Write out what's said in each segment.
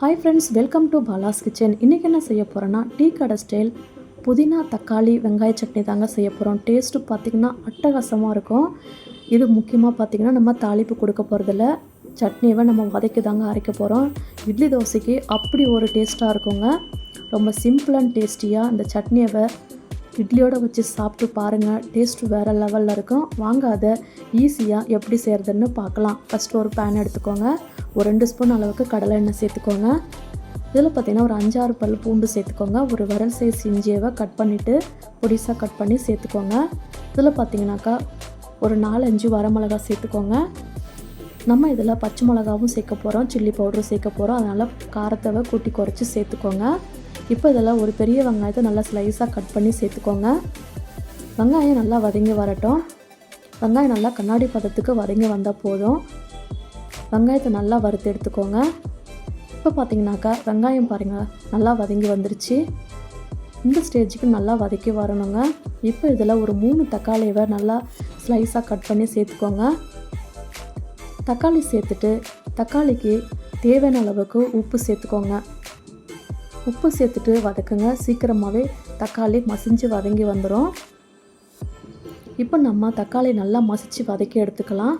Hi friends welcome to Bala's kitchen இன்றைக்கி என்ன செய்ய போகிறேன்னா டீ கடை ஸ்டைல் புதினா தக்காளி வெங்காய சட்னி தாங்க செய்ய போகிறோம் டேஸ்ட்டு பார்த்திங்கன்னா அட்டகாசமாக இருக்கும். இது முக்கியமாக பார்த்திங்கன்னா நம்ம தாளிப்பு கொடுக்க போகிறதில்ல சட்னியை நம்ம வதக்கி தாங்க அரைக்க போகிறோம் இட்லி தோசைக்கு அப்படி ஒரு டேஸ்ட்டாக இருக்குங்க. ரொம்ப சிம்பிள் அண்ட் டேஸ்டியாக இந்த சட்னியை இட்லியோடு வச்சு சாப்பிட்டு பாருங்கள் டேஸ்ட் வேறு லெவலில் இருக்கும். வாங்க அதை ஈஸியாக எப்படி செய்கிறதுன்னு பார்க்கலாம். ஃபஸ்ட்டு ஒரு பேன் எடுத்துக்கோங்க. ஒரு ரெண்டு ஸ்பூன் அளவுக்கு கடலை எண்ணெய் சேர்த்துக்கோங்க. இதில் பார்த்தீங்கன்னா ஒரு அஞ்சாறு பல் பூண்டு சேர்த்துக்கோங்க. ஒரு விரல் சைஸ் இஞ்சியவை கட் பண்ணிவிட்டு பொடிசாக கட் பண்ணி சேர்த்துக்கோங்க. இதில் பார்த்தீங்கன்னாக்கா ஒரு நாலஞ்சு வரமிளகா சேர்த்துக்கோங்க. நம்ம இதில் பச்சை மிளகாவும் சேர்க்க போகிறோம் சில்லி பவுடரும் சேர்க்க போகிறோம் அதனால் காரத்தவை கூட்டி குறைச்சி சேர்த்துக்கோங்க. இப்போ இதில் ஒரு பெரிய வெங்காயத்தை நல்லா ஸ்லைஸாக கட் பண்ணி சேர்த்துக்கோங்க. வெங்காயம் நல்லா வதங்கி வரட்டும். வெங்காயம் நல்லா கண்ணாடி பதத்துக்கு வதங்கி வந்தால் போதும். வெங்காயத்தை நல்லா வறுத்து எடுத்துக்கோங்க. இப்போ பார்த்தீங்கன்னாக்கா வெங்காயம் பாருங்கள் நல்லா வதங்கி வந்துருச்சு. இந்த ஸ்டேஜுக்கு நல்லா வதக்கி வரணுங்க. இப்போ இதில் ஒரு மூணு தக்காளியை நல்லா ஸ்லைஸாக கட் பண்ணி சேர்த்துக்கோங்க. தக்காளி சேர்த்துட்டு தக்காளிக்கு தேவையான அளவுக்கு உப்பு சேர்த்துக்கோங்க. உப்பு சேர்த்துட்டு வதக்குங்க. சீக்கிரமாகவே தக்காளி மசிஞ்சு வதங்கி வந்துடும் இப்போ நம்ம தக்காளி நல்லா மசித்து வதக்கி எடுத்துக்கலாம்.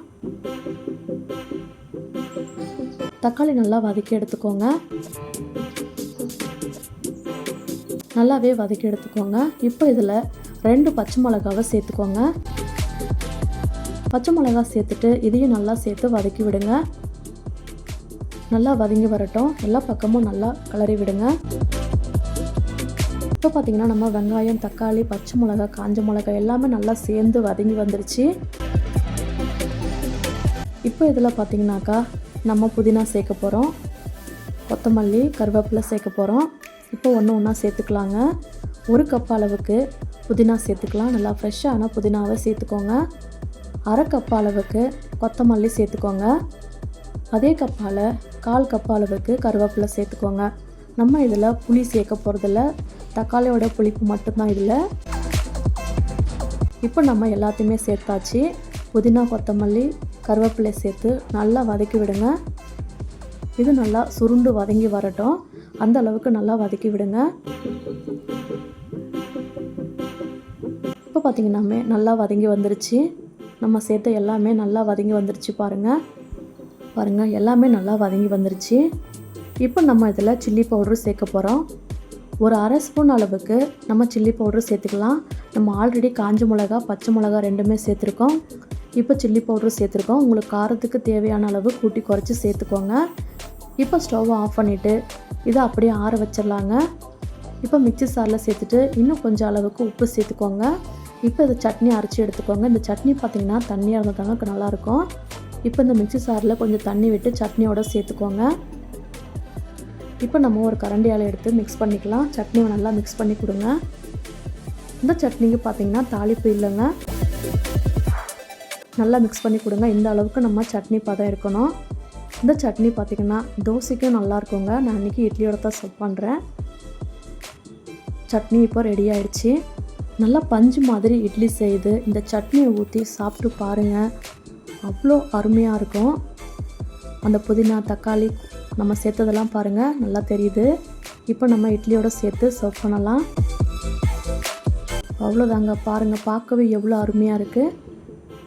தக்காளி நல்லா வதக்கி எடுத்துக்கோங்க. நல்லாவே வதக்கி எடுத்துக்கோங்க. இப்போ இதில் ரெண்டு பச்சை மிளகாவை சேர்த்துக்கோங்க. பச்சை மிளகா சேர்த்துட்டு இதையும் நல்லா சேர்த்து வதக்கி விடுங்க. நல்லா வதங்கி வரட்டும். எல்லா பக்கமும் நல்லா கலரி விடுங்க. இப்போ பார்த்தீங்கன்னா நம்ம வெங்காயம் தக்காளி பச்சை மிளகா காஞ்ச மிளகா எல்லாமே நல்லா சேர்ந்து வதங்கி வந்துருச்சு. இப்போ இதில் பார்த்தீங்கன்னாக்கா நம்ம புதினா சேர்க்க போகிறோம் கொத்தமல்லி கருவேப்பிலை சேர்க்க போகிறோம் இப்போ ஒன்று ஒன்றா சேர்த்துக்கலாங்க. ஒரு கப் அளவுக்கு புதினா சேர்த்துக்கலாம். நல்லா ஃப்ரெஷ்ஷான புதினாவை சேர்த்துக்கோங்க. அரை கப் அளவுக்கு கொத்தமல்லி சேர்த்துக்கோங்க. அதே கப்பால் கால் கப் அளவுக்கு கருவேப்பிலை சேர்த்துக்கோங்க. நம்ம இதில் புளி சேர்க்க போகிறதில்ல தக்காளியோட புளிப்பு மட்டும்தான் இதில். இப்போ நம்ம எல்லாத்தையுமே சேர்த்தாச்சு. புதினா கொத்தமல்லி கருவேப்பிலை சேர்த்து நல்லா வதக்கி விடுங்க. இது நல்லா சுருண்டு வதங்கி வரட்டும். அந்த அளவுக்கு நல்லா வதக்கி விடுங்க. இப்போ பார்த்திங்கன்னாமே நல்லா வதங்கி வந்துருச்சு. நம்ம சேர்த்த எல்லாமே நல்லா வதங்கி வந்துருச்சு பாருங்கள் பாருங்கள் எல்லாமே நல்லா வதங்கி வந்துருச்சு. இப்போ நம்ம இதில் சில்லி பவுட்ரு சேர்க்க போகிறோம். ஒரு அரை ஸ்பூன் அளவுக்கு நம்ம சில்லி பவுட்ரு சேர்த்துக்கலாம். நம்ம ஆல்ரெடி காஞ்ச மிளகா பச்சை மிளகா ரெண்டுமே சேர்த்துருக்கோம். இப்போ சில்லி பவுடர் சேர்த்துருக்கோம். உங்களுக்கு காரத்துக்கு தேவையான அளவு கூட்டி குறைச்சி சேர்த்துக்கோங்க. இப்போ ஸ்டவ்வை ஆஃப் பண்ணிவிட்டு இதை அப்படியே ஆற வச்சிடலாங்க. இப்போ மிக்சி சாரில் சேர்த்துட்டு இன்னும் கொஞ்சம் அளவுக்கு உப்பு சேர்த்துக்கோங்க. இப்போ இந்த சட்னி அரைச்சி எடுத்துக்கோங்க. இந்த சட்னி பார்த்திங்கன்னா தண்ணியாக இருந்தால் தாங்க நல்லாயிருக்கும். இப்போ இந்த மிக்சி சாரில் கொஞ்சம் தண்ணி விட்டு சட்னியோட சேர்த்துக்கோங்க. இப்போ நம்ம ஒரு கரண்டியால் எடுத்து மிக்ஸ் பண்ணிக்கலாம். சட்னியை நல்லா மிக்ஸ் பண்ணி கொடுங்க. இந்த சட்னிக்கு பார்த்திங்கன்னா தாளிப்பு இல்லைங்க. நல்லா மிக்ஸ் பண்ணி கொடுங்க. இந்த அளவுக்கு நம்ம சட்னி பதம் இருக்கணும். இந்த சட்னி பார்த்திங்கன்னா தோசைக்கும் நல்லாயிருக்குங்க நான் இன்றைக்கி இட்லியோட தான் சர்வ் பண்ணுறேன் சட்னி இப்போ ரெடி ஆயிடுச்சு. நல்லா பஞ்சு மாதிரி இட்லி செய்து இந்த சட்னியை ஊற்றி சாப்பிட்டு பாருங்கள் அவ்வளோ அருமையாக இருக்கும். அந்த புதினா தக்காளி நம்ம சேர்த்ததெல்லாம் பாருங்கள் நல்லா தெரியுது. இப்போ நம்ம இட்லியோட சேர்த்து சர்வ் பண்ணலாம். அவ்வளோதாங்க. பாருங்கள் பார்க்கவே எவ்வளோ அருமையாக இருக்குது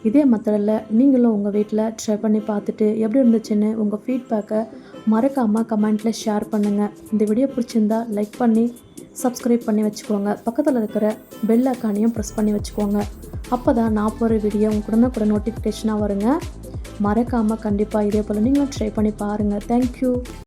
இதே மெத்தடில் நீங்களும் உங்கள் வீட்டில் ட்ரை பண்ணி பார்த்துட்டு எப்படி இருந்துச்சுன்னு உங்கள் ஃபீட்பேக்கை மறக்காமல் கமெண்ட்டில் ஷேர் பண்ணுங்கள் இந்த வீடியோ பிடிச்சிருந்தா லைக் பண்ணி சப்ஸ்கிரைப் பண்ணி வச்சுக்கோங்க. பக்கத்தில் இருக்கிற பெல் அக்கானையும் ப்ரெஸ் பண்ணி வச்சுக்கோங்க. அப்போ தான் நான் போகிற வீடியோ உங்க கூட நோட்டிஃபிகேஷனாக வருங்க. மறக்காமல் கண்டிப்பாக இதே போல் நீங்களும் ட்ரை பண்ணி பாருங்கள் தேங்க்யூ